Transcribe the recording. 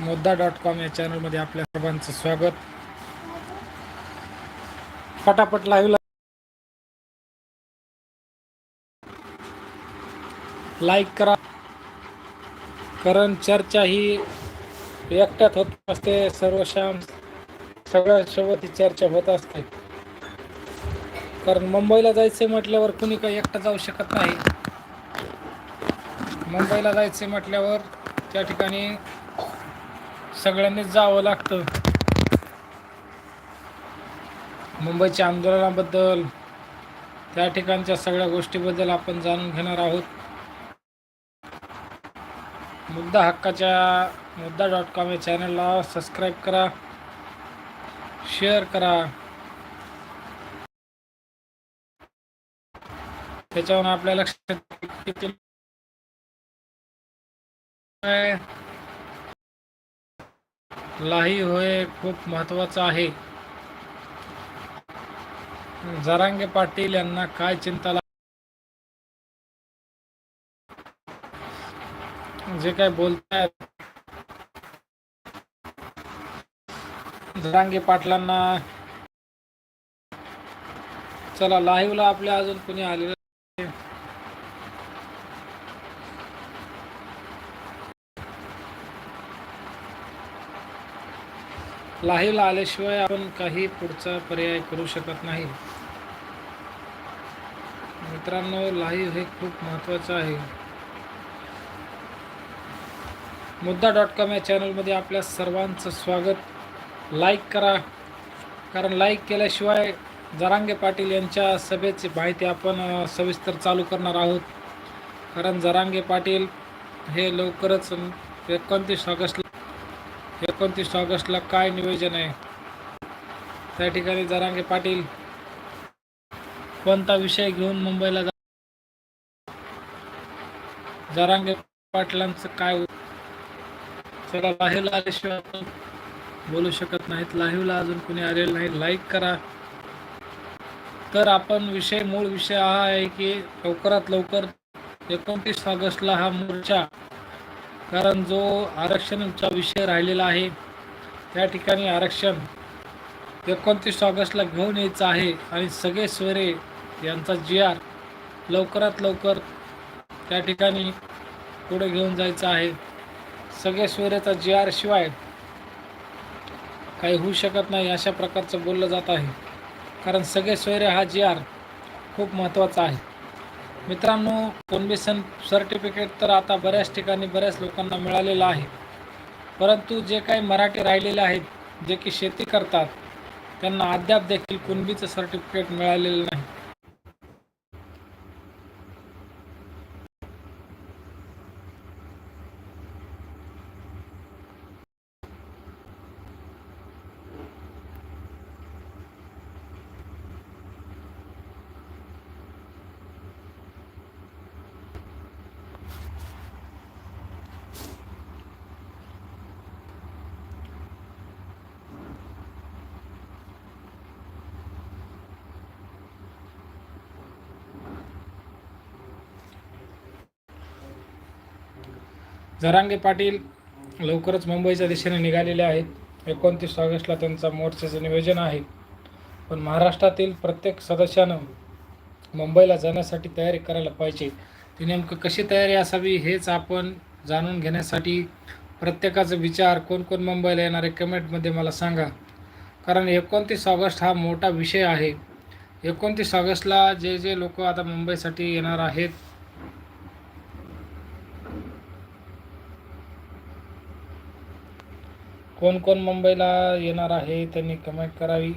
मुद्दा dot com या चॅनलमध्ये आपल्या सर्वांचं स्वागत. फटाफट लाईव्ह लाईक करा. कारण चर्चा ही एकट्यात होत असते सर्व शाम सगळ्यांसोबत ही चर्चा होत असते. कारण मुंबईला जायचे म्हटल्यावर कुणी काही एकटं जाऊ शकत नाही. मुंबईला जायचे म्हटल्यावर त्या ठिकाणी सगळ्यांनीच जावं लागतं. मुंबईच्या आंदोलनाबद्दल त्या ठिकाणच्या सगळ्या गोष्टीबद्दल आपण जाणून घेणार आहोत. मुद्दा हक्काच्या मुद्दा डॉट कॉम या चॅनलला सबस्क्राईब करा शेअर करा. त्याच्यावर आपल्या लक्षात किती काय लाही होय खूप महत्वाचं आहे. जरांगे पाटील यांना काय चिंता जे काय बोलतायत जरांगे पाटलांना चला लाईव्हला आपल्या अजून कुणी आलेलं लाहीला आल्याशिवाय आपण काही पुढचा पर्याय करू शकत नाही. मित्रांनो लाईव्ह हे खूप महत्त्वाचं आहे. मुद्दा डॉट कॉम या चॅनलमध्ये आपल्या सर्वांचं स्वागत. लाईक करा. कारण लाईक केल्याशिवाय जरांगे पाटील यांच्या सभेची माहिती आपण सविस्तर चालू करणार आहोत. कारण जरांगे पाटील हे लवकरच एकोणतीस ऑगस्टला एकोणतीस ऑगस्टला काय नियोजन आहे? त्या ठिकाणी जरांगे पाटील कोणता विषय घेऊन मुंबईला जा? जरांगे पाटलांचं काय चला लाईव्हला आल्याशिवाय आपण बोलू शकत नाहीत. लाईव्हला अजून कोणी आलेलं नाही. लाईक करा. तर आपण विषय मूळ विषय हा आहे की लवकरात लवकर एकोणतीस ऑगस्टला हा मोर्चा कारण जो आरक्षणाचा विषय राहिलेला आहे त्या ठिकाणी आरक्षण एकोणतीस ऑगस्टला घेऊन यायचं आहे आणि सगळे स्वरे यांचा जी आर लवकरात लवकर त्या ठिकाणी पुढे घेऊन जायचं आहे. सगळे स्वरेचा जी आर शिवाय काही होऊ शकत नाही अशा प्रकारचं बोललं जात आहे. कारण सगळे सोयरे हा जी आर खूप महत्त्वाचा आहे. मित्रांनो कोन्बेसन सर्टिफिकेट तर आता बऱ्याच ठिकाणी बऱ्याच लोकांना मिळालेलं आहे. परंतु जे काही मराठी राहिलेले आहेत जे की शेती करतात त्यांना अद्याप देखील कुणबीचं सर्टिफिकेट मिळालेलं नाही जरांगे पाटील लवकरच मुंबईच्या दिशेने निघालेले आहेत. एकोणतीस ऑगस्टला त्यांचा मोर्चाचं नियोजन आहे. पण महाराष्ट्रातील प्रत्येक सदस्यानं मुंबईला जाण्यासाठी तयारी करायला पाहिजे. ती नेमकं कशी तयारी असावी हेच आपण जाणून घेण्यासाठी प्रत्येकाचा विचार कोण कोण मुंबईला येणारे कमेंटमध्ये मला सांगा. कारण एकोणतीस ऑगस्ट हा मोठा विषय आहे. एकोणतीस ऑगस्टला जे जे लोक आता मुंबईसाठी येणार आहेत कोण कोण मुंबईला येणार आहे त्यांनी कमेंट करावी.